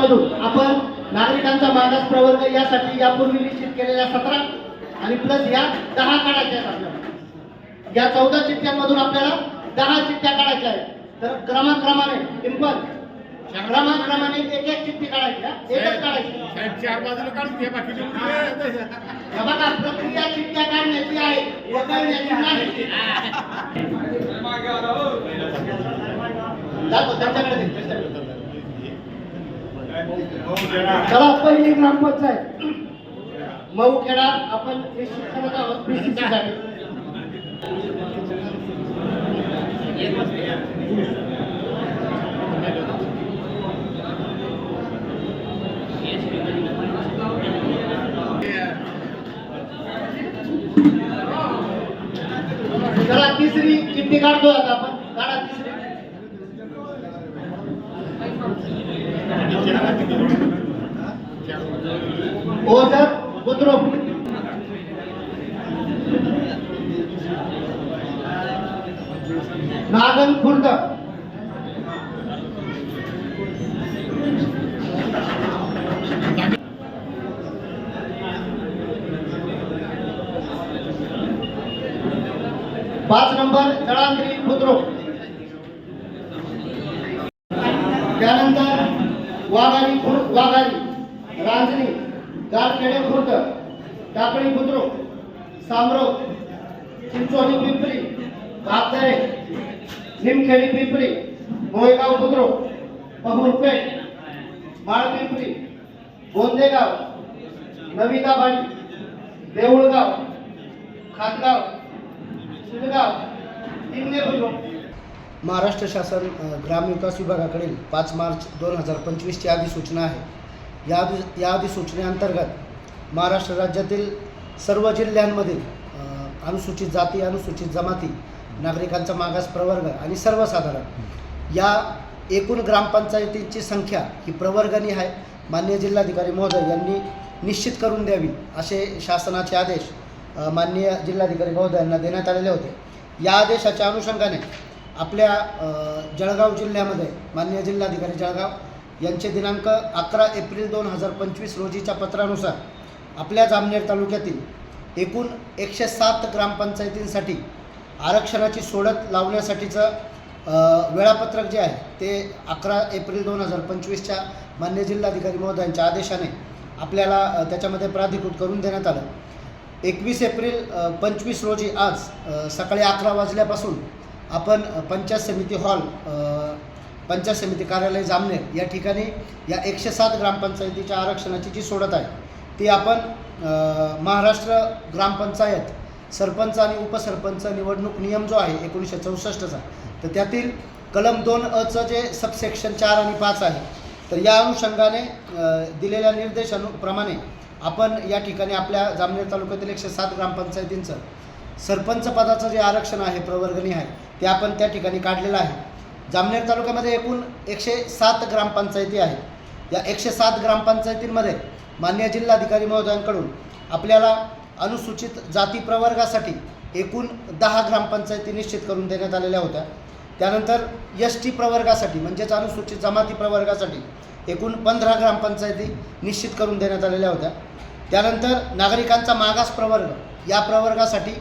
चिठ्ठ्यांमधून आपण नागरिकांचा मागास प्रवर्ग यासाठी यापूर्वी निश्चित केलेल्या सतरा आणि प्लस या दहा काढायच्या आहेत आपल्याला. या चौदा चिठ्ठ्यांमधून आपल्याला दहा चिठ्ठ्या काढायच्या आहेत. तर क्रमाक्रमाने सिंपल क्रमाक्रमाने एक एक चिठ्ठी काढायची हा. एकच काढायची. चार बाजूला काढून बघा प्रक्रिया चिठ्ठ्या काढण्याची आहे वगळण्याची नाही. त्यांच्याकडे. चला पहिली ग्रामपंचायत. मऊखेडा आपण निश्चित करत आहोत PCC साठी? चला तिसरी चिठ्ठी काढतो आता आपण काढा तिसरी ओझर बुद्रुक. नागन खुर्द. पाच नंबर जळांद्री बुद्रुक. त्यानंतर वाघारी खुर्द वाघारी रांजणी गारखेडे खुर्द टाकळी बुद्रुक सामरो चिंचोली पिंपरी कापदरे निमखेडी पिंपरी मोयगाव बुद्रुक पहुरपेठ माळपिंपरी गोंदेगाव नविताबाडी देऊळगाव खातगाव शिंदगाव तिमणे बुद्रुक. महाराष्ट्र शासन ग्रामविकास विभागाकडील पाच मार्च दोन हजार पंचवीसची अधिसूचना आहे. या अधि या अधिसूचनेअंतर्गत महाराष्ट्र राज्यातील सर्व जिल्ह्यांमधील अनुसूचित जाती अनुसूचित जमाती नागरिकांचा मागास प्रवर्ग आणि सर्वसाधारण या एकूण ग्रामपंचायतींची संख्या ही प्रवर्गणी आहे. मान्य जिल्हाधिकारी महोदय यांनी निश्चित करून द्यावी असे शासनाचे आदेश माननीय जिल्हाधिकारी महोदयांना देण्यात आलेले होते. या आदेशाच्या अनुषंगाने आपल्या जळगाव जिल्ह्यामध्ये मान्य जिल्हाधिकारी जळगाव यांचे दिनांक अकरा एप्रिल दोन हजार पंचवीस रोजीच्या पत्रानुसार आपल्या जामनेर तालुक्यातील एकूण एकशे सात ग्रामपंचायतींसाठी आरक्षणाची सोडत लावण्यासाठीचं वेळापत्रक जे आहे ते अकरा एप्रिल दोन हजार पंचवीसच्या मान्य जिल्हाधिकारी महोदयांच्या आदेशाने आपल्याला त्याच्यामध्ये प्राधिकृत करून देण्यात आलं. एकवीस एप्रिल पंचवीस रोजी आज सकाळी अकरा वाजल्यापासून आपण पंचायत समिती हॉल पंचायत समिती कार्यालय जामनेर या ठिकाणी या एकशे सात ग्रामपंचायतीच्या आरक्षणाची जी सोडत आहे ती आपण महाराष्ट्र ग्रामपंचायत सरपंच आणि उपसरपंच निवडणूक नियम जो आहे एकोणीसशे चौसष्टचा तर त्यातील कलम दोन अचं जे सबसेक्शन चार आणि पाच आहे तर या अनुषंगाने दिलेल्या निर्देशानुप्रमाणे आपण या ठिकाणी आपल्या जामनेर तालुक्यातील एकशे सात ग्रामपंचायतींचं सरपंच पदाचं जे आरक्षण आहे प्रवर्गणी आहे ते आपण त्या ठिकाणी काढलेलं आहे. जामनेर तालुक्यामध्ये एकूण एकशे सात ग्रामपंचायती आहेत. या एकशे सात ग्रामपंचायतींमध्ये मान्य जिल्हाधिकारी महोदयांकडून आपल्याला अनुसूचित जाती प्रवर्गासाठी एकूण दहा ग्रामपंचायती निश्चित करून देण्यात आलेल्या होत्या. त्यानंतर एस टी प्रवर्गासाठी म्हणजेच अनुसूचित जमाती प्रवर्गासाठी एकूण पंधरा ग्रामपंचायती निश्चित करून देण्यात आलेल्या होत्या. त्यानंतर नागरिकांचा मागास प्रवर्ग या प्रवर्गासाठी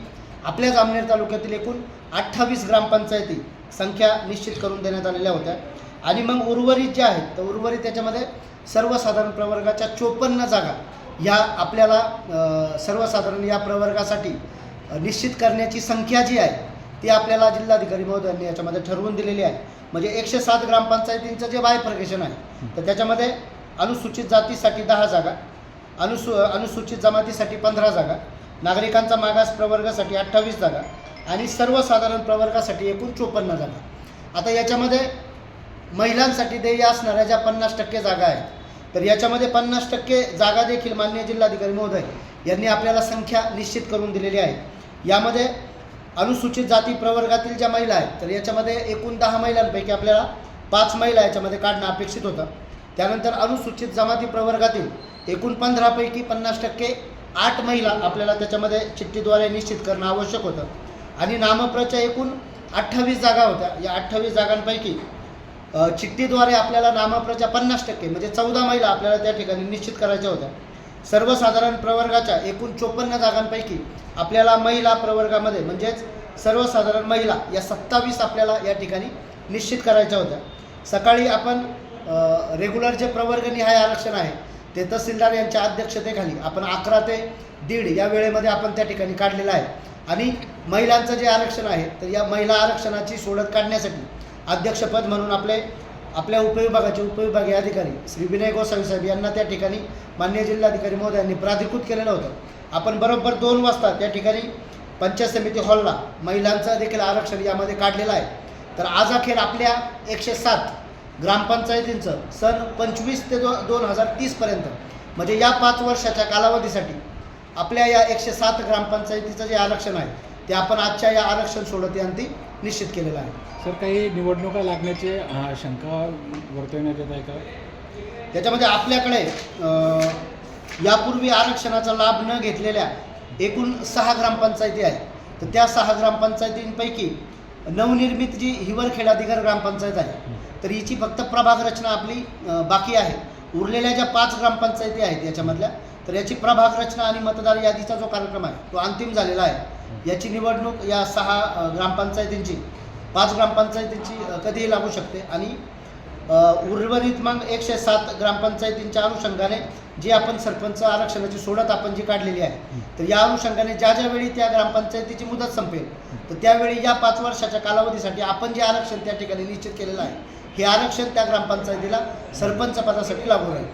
आपल्या जामनेर तालुक्यातील एकूण अठ्ठावीस ग्रामपंचायती संख्या निश्चित करून देण्यात आलेल्या होत्या. आणि मग उर्वरित ज्या आहेत तर उर्वरित त्याच्यामध्ये सर्वसाधारण प्रवर्गाच्या चोपन्न जागा या आपल्याला सर्वसाधारण या प्रवर्गासाठी निश्चित करण्याची संख्या जी आहे ती आपल्याला जिल्हाधिकारी महोदयांनी याच्यामध्ये ठरवून दिलेली आहे. म्हणजे एकशे सात ग्रामपंचायतींचं जे बायफर्गेशन आहे तर त्याच्यामध्ये अनुसूचित जातीसाठी दहा जागा अनुसू अनुसूचित जमातीसाठी पंधरा जागा नागरिकांचा मागास प्रवर्गासाठी अठ्ठावीस जागा आणि सर्वसाधारण प्रवर्गासाठी एकूण चोपन्न जागा. आता याच्यामध्ये महिलांसाठी देय असणाऱ्या ज्या पन्नास टक्के जागा आहेत तर याच्यामध्ये पन्नास टक्के जागा देखील मान्य जिल्हाधिकारी महोदय यांनी आपल्याला संख्या निश्चित करून दिलेली आहे. यामध्ये अनुसूचित जाती प्रवर्गातील ज्या महिला आहेत तर याच्यामध्ये एकूण दहा महिलांपैकी आपल्याला पाच महिला याच्यामध्ये काढणं अपेक्षित होतं. त्यानंतर अनुसूचित जमाती प्रवर्गातील एकूण पंधरापैकी पन्नास टक्के आठ महिला आपल्याला त्याच्यामध्ये चिठ्ठीद्वारे निश्चित करणं आवश्यक होतं. आणि नामप्रच्या एकूण अठ्ठावीस जागा होत्या. या अठ्ठावीस जागांपैकी चिठ्ठीद्वारे आपल्याला नामप्रच्या पन्नास टक्के म्हणजे चौदा महिला आपल्याला त्या ठिकाणी निश्चित करायच्या होत्या. सर्वसाधारण प्रवर्गाच्या एकूण चोपन्न जागांपैकी आपल्याला महिला प्रवर्गामध्ये म्हणजेच सर्वसाधारण महिला या सत्तावीस आपल्याला या ठिकाणी निश्चित करायच्या होत्या. सकाळी आपण रेग्युलर जे प्रवर्गनिहाय आरक्षण आहे ते तहसीलदार यांच्या अध्यक्षतेखाली आपण अकरा ते दीड या वेळेमध्ये आपण त्या ठिकाणी काढलेलं आहे. आणि महिलांचं जे आरक्षण आहे तर या महिला आरक्षणाची सोडत काढण्यासाठी अध्यक्षपद म्हणून आपले आपल्या उपविभागाचे उपविभागीय अधिकारी श्री विनय गोसावी साहेब यांना त्या ठिकाणी मान्य जिल्हाधिकारी महोदयांनी प्राधिकृत केलेलं होतं. आपण बरोबर दोन वाजता त्या ठिकाणी पंचायत समिती हॉलला महिलांचं देखील आरक्षण यामध्ये काढलेलं आहे. तर आज अखेर आपल्या एकशे सात ग्रामपंचायतींचं सन पंचवीस ते दो दोन हजार तीसपर्यंत म्हणजे या पाच वर्षाच्या कालावधीसाठी आपल्या या एकशे सात ग्रामपंचायतीचं जे आरक्षण आहे ते आपण आजच्या या आरक्षण सोडतीअंती निश्चित केलेलं आहे. सर काही निवडणुका लागण्याचे शंका वर्तवण्यात येत आहे का? त्याच्यामध्ये आपल्याकडे यापूर्वी आरक्षणाचा लाभ न घेतलेल्या एकूण सहा ग्रामपंचायती आहेत. तर त्या सहा ग्रामपंचायतींपैकी नवनिर्मित जी हिवरखेडा दिगर ग्रामपंचायत आहे तर हिची फक्त प्रभाग रचना आपली बाकी आहे. उरलेल्या ज्या पाच ग्रामपंचायती आहेत याच्यामधल्या तर याची प्रभाग रचना आणि मतदार यादीचा जो कार्यक्रम आहे तो अंतिम झालेला आहे. याची निवडणूक या सहा ग्रामपंचायतींची पाच ग्रामपंचायतींची कधीही लागू शकते. आणि उर्वरित मग एकशे सात ग्रामपंचायतींच्या अनुषंगाने जी आपण सरपंच आरक्षणाची सोडत आपण जी काढलेली आहे तर या अनुषंगाने ज्या ज्या वेळी त्या ग्रामपंचायतीची मुदत संपेल तर त्यावेळी या पाच वर्षाच्या कालावधीसाठी आपण जे आरक्षण त्या ठिकाणी निश्चित केलेलं आहे हे आरक्षण त्या ग्रामपंचायतीला सरपंच पदासाठी लागू राहील.